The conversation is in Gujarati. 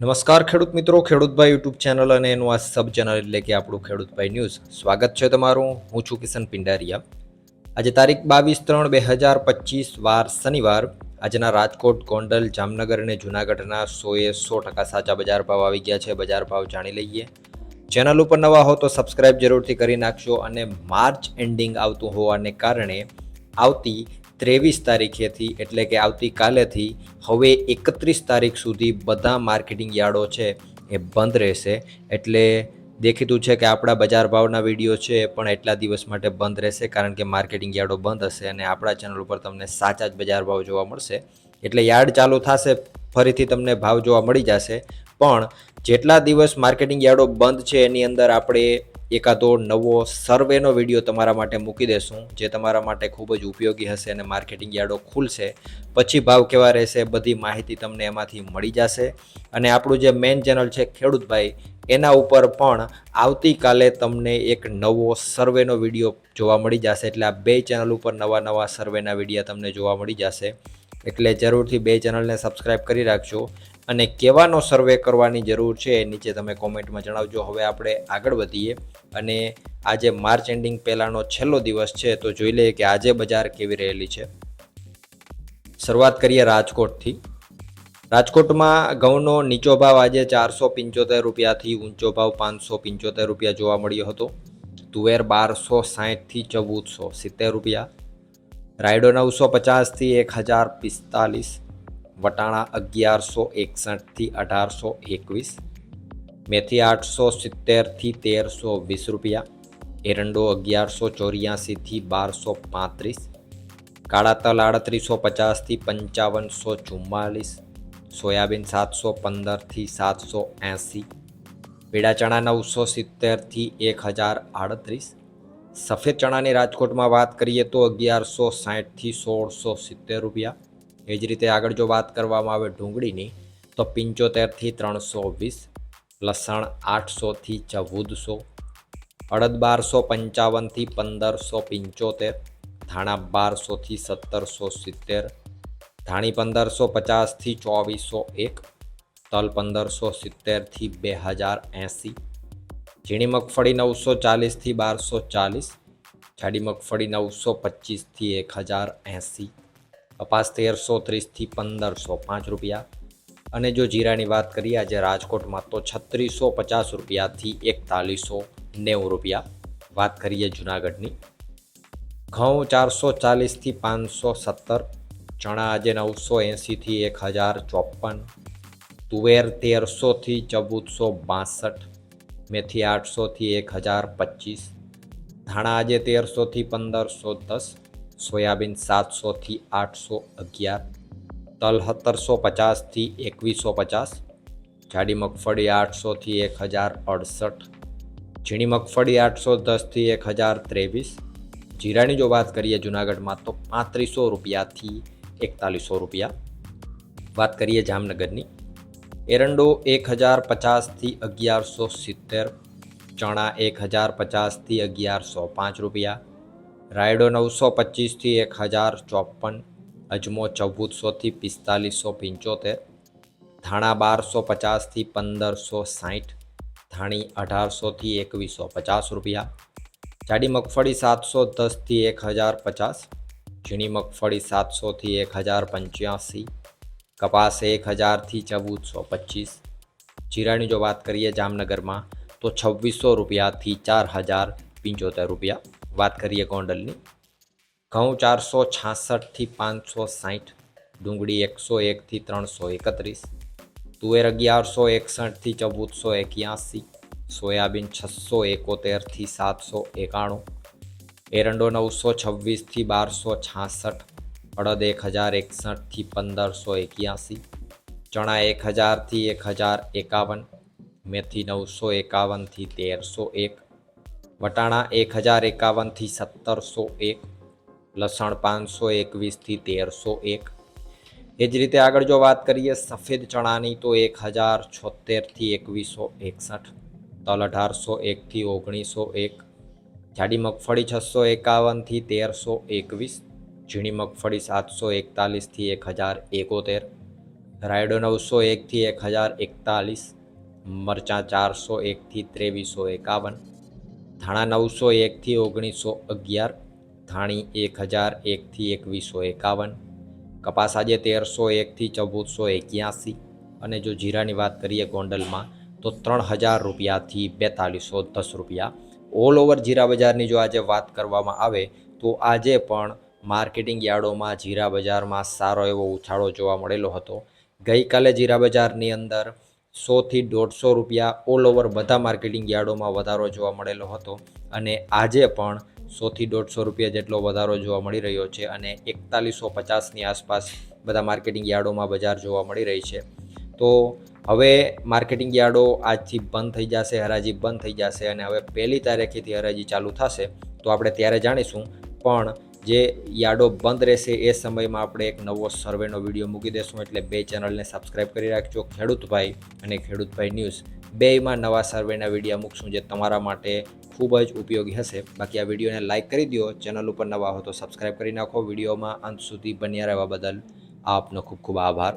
નમસ્કાર ખેડૂત મિત્રો, ખેડૂતભાઈ યુટ્યુબ ચેનલ અને એનું આ સબ ચેનલ એટલે કે આપણું ખેડૂતભાઈ ન્યૂઝ. સ્વાગત છે તમારું. હું છું કિશન પિંડારિયા. આજે તારીખ બાવીસ ત્રણ બે હજાર પચીસ, વાર શનિવાર. આજના રાજકોટ, ગોંડલ, જામનગર અને જૂનાગઢના સોએ સો ટકા સાચા બજાર ભાવ આવી ગયા છે. બજાર ભાવ જાણી લઈએ. ચેનલ ઉપર નવા હો તો સબસ્ક્રાઇબ જરૂરથી કરી નાખશો અને માર્ચ એન્ડિંગ આવતું હોવાને કારણે આવતી ત્રેવીસ તારીખેથી એટલે કે આવતીકાલેથી હવે એકત્રીસ તારીખ સુધી બધા માર્કેટિંગ યાર્ડો છે એ બંધ રહેશે. એટલે દેખીતું છે કે આપણા બજાર ભાવના વીડિયો છે એ પણ એટલા દિવસ માટે બંધ રહેશે કારણ કે માર્કેટિંગ યાર્ડો બંધ હશે અને આપણા ચેનલ ઉપર તમને સાચા જ બજાર ભાવ જોવા મળશે. એટલે યાર્ડ ચાલુ થશે, ફરીથી તમને ભાવ જોવા મળી જશે. પણ જેટલા દિવસ માર્કેટિંગ યાર્ડો બંધ છે એની અંદર આપણે એકાદો નવો સર્વેનો વીડિયો તમારા માટે મૂકી દેશું, જે તમારા માટે ખૂબ જ ઉપયોગી હશે અને માર્કેટિંગ યાર્ડો ખુલશે. પછી ભાવ કેવા રહેશે બધી માહિતી તમને એમાંથી મળી જશે. અને આપણું જે મેઇન ચેનલ છે ખેડૂતભાઈ, એના ઉપર પણ આવતીકાલે તમને એક નવો સર્વેનો વીડિયો જોવા મળી જશે. એટલે આ બે ચેનલ ઉપર નવા નવા સર્વેના વીડિયો તમને જોવા મળી જશે. એટલે જરૂરથી બે ચેનલને સબસ્ક્રાઇબ કરી રાખજો. અને કેવાનો સર્વે કરવાની જરૂર છે નીચે તમે કોમેન્ટમાં જણાવજો. હવે આપણે આગળ વધીએ. અને આજે માર્ચ એન્ડિંગ પહેલાંનો છેલ્લો દિવસ છે તો જોઈ લઈએ કે આજે બજાર કેવી રહેલી છે. શરૂઆત કરીએ રાજકોટથી. રાજકોટમાં ઘઉંનો નીચો ભાવ આજે ચારસો પંચોતેર રૂપિયાથી ઊંચો ભાવ પાંચસો પંચોતેર રૂપિયા જોવા મળ્યો હતો. તુવેર બારસો સાહીઠથી ચૌદસો સિત્તેર રૂપિયા. રાયડો નવસો પચાસથી એક હજાર પિસ્તાલીસ, વટાણા અગિયારસો એકસઠથી અઢારસો એકવીસ, મેથી આઠસો સિત્તેરથી તેરસો વીસ રૂપિયા, એરંડો અગિયારસો ચોર્યાસીથી બારસો પાંત્રીસ, કાળા તલ આડત્રીસો પચાસથી પંચાવનસો ચુમ્માલીસ, સોયાબીન સાતસો પંદરથી સાતસો એંસી, પીળા ચણા નવસો સિત્તેરથી એક હજાર આડત્રીસ સફેદ ચણાની રાજકોટમાં વાત કરીએ તો અગિયારસો સાઠથી સોળસો સિત્તેર રૂપિયા. એ જ રીતે આગળ જો વાત કરવામાં આવે ડુંગળીની, તો પંચોતેરથી ત્રણસો વીસ, લસણ આઠસોથી ચૌદસો, અડદ બારસો પંચાવનથી પંદરસો પંચોતેર, ધાણા બારસોથી સત્તરસો સિત્તેર, ધાણી પંદરસો પચાસથી ચોવીસો એક, તલ પંદરસો સિત્તેરથી બે હજાર એંસી ઝીણી મગફળી નવસો ચાલીસથી બારસો ચાલીસ, જાડી મગફળી નવસો પચીસથી એક હજાર એંસી, કપાસ તેરસો ત્રીસથી પંદરસો પાંચ રૂપિયા. અને જો જીરાની વાત કરીએ, આજે રાજકોટમાં તો છત્રીસો પચાસ રૂપિયાથી એકતાલીસો નેવું રૂપિયા. વાત કરીએ જુનાગઢની. ઘઉં ચારસો ચાલીસથી પાંચસો સત્તર, ચણા આજે નવસો એંસીથી એક હજાર ચોપન, તુવેર તેરસોથી ચૌદસો બાસઠ મેથી આઠસોથી એક હજાર પચીસ ધાણા આજે તેરસોથી પંદરસો દસ. સોયાબીન સાતસોથી આઠસો અગિયાર. તલ સત્તરસો પચાસથી એકવીસો પચાસ. જાડી મગફળી આઠસોથી એક હજાર અડસઠ. ઝીણી મગફળી આઠસો દસથી એક હજાર ત્રેવીસ. જીરાની જો વાત કરીએ જુનાગઢમાં તો પાંત્રીસો રૂપિયાથી એકતાલીસો રૂપિયા. વાત કરીએ જામનગરની. એરંડો એક હજાર પચાસથી અગિયારસો સિત્તેર, ચણા એક હજાર પચાસથી અગિયારસો પાંચ રૂપિયા, રાયડો નવસો પચીસથી એક હજાર ચોપન, અજમો ચૌદસોથી પિસ્તાલીસો પંચોતેર, ધાણા બારસો પચાસથી પંદરસો સાઠ, ધાણી અઢારસોથી એકવીસો પચાસ રૂપિયા, જાડી મગફળી સાતસો દસથી એક હજાર પચાસ, ઝીણી મગફળી સાતસોથી એક હજાર પંચ્યાસી કપાસ એક હજારથી ચૌદસો પચીસ. જીરાની જો વાત કરીએ જામનગરમાં, તો છવ્વીસો રૂપિયાથી ચાર હજાર પંચોતેર રૂપિયા. વાત કરીએ ગોંડલની, ઘઉં ચારસો છાસઠથી પાંચસો સાઠ, ડુંગળી એકસો એકથી ત્રણસો એકત્રીસ, તુવેર અગિયારસો એકસઠથી ચૌદસો એક્યાસી, સોયાબીન છસો એકોતેરથી સાતસો એકાણું, એરંડો નવસો છવ્વીસથી બારસો છાસઠ અડદ એક હજાર એકસઠથી પંદરસો એક્યાસી, ચણા એક હજારથી એક હજાર એકાવન, મેથી નવસો એકાવનથી તેરસો એક, વટાણા એક હજાર એકાવનથી સત્તરસો એક, લસણ પાંચસો એકવીસથી તેરસો એક. એ જ રીતે આગળ જો વાત કરીએ, સફેદ ચણાની તો એક હજાર છોતેરથી એકવીસો એકસઠ, તલ અઢારસો એકથી ઓગણીસો એક, જાડી મગફળી છસો એકાવનથી તેરસો એકવીસ ઝીણી મગફળી સાતસો એકતાલીસથી એક હજાર એકોતેર, રાયડો નવસો એકથી એક હજાર એકતાલીસ, મરચાં ચારસો એકથી ત્રેવીસો એકાવન, ધાણા નવસો એકથી ઓગણીસો અગિયાર, ધાણી એક હજાર એકથી એકવીસો એકાવન, કપાસ આજે તેરસો એકથી ચૌદસો એક્યાસી અને જો જીરાની વાત કરીએ ગોંડલમાં તો ત્રણ હજાર રૂપિયાથી બેતાલીસો દસ રૂપિયા. ઓલ ઓવર જીરા બજારની જો આજે વાત કરવામાં આવે તો આજે પણ માર્કેટિંગ યાર્ડોમાં, જીરા બજારમાં સારો એવો ઉછાળો જોવા મળેલો હતો. ગઈકાલે જીરા બજારની અંદર સોથી દોઢસો રૂપિયા ઓલ ઓવર બધા માર્કેટિંગ યાર્ડોમાં વધારો જોવા મળેલો હતો અને આજે પણ સોથી દોઢસો રૂપિયા જેટલો વધારો જોવા મળી રહ્યો છે અને એકતાલીસો પચાસની આસપાસ બધા માર્કેટિંગ યાર્ડોમાં બજાર જોવા મળી રહી છે. તો હવે માર્કેટિંગ યાર્ડો આજથી બંધ થઈ જશે, હરાજી બંધ થઈ જશે અને હવે પહેલી તારીખેથી હરાજી ચાલુ થશે. તો આપણે ત્યારે જાણીશું, પણ જે યાર્ડો બંધ રહેશે એ સમયમાં આપણે એક નવો સર્વેનો વીડિયો મૂકી દેશું. એટલે બે ચેનલને સબસ્ક્રાઈબ કરી રાખજો. ખેડૂતભાઈ અને ખેડૂતભાઈ ન્યૂઝ બેયમાં નવા સર્વેના વીડિયો મૂકશું જે તમારા માટે ખૂબ જ ઉપયોગી હશે. બાકી આ વિડીયોને લાઇક કરી દો ચેનલ ઉપર નવા હો તો સબસ્ક્રાઈબ કરી નાખો. વિડીયોમાં અંત સુધી બન્યા રહેવા બદલ આપનો ખૂબ ખૂબ આભાર.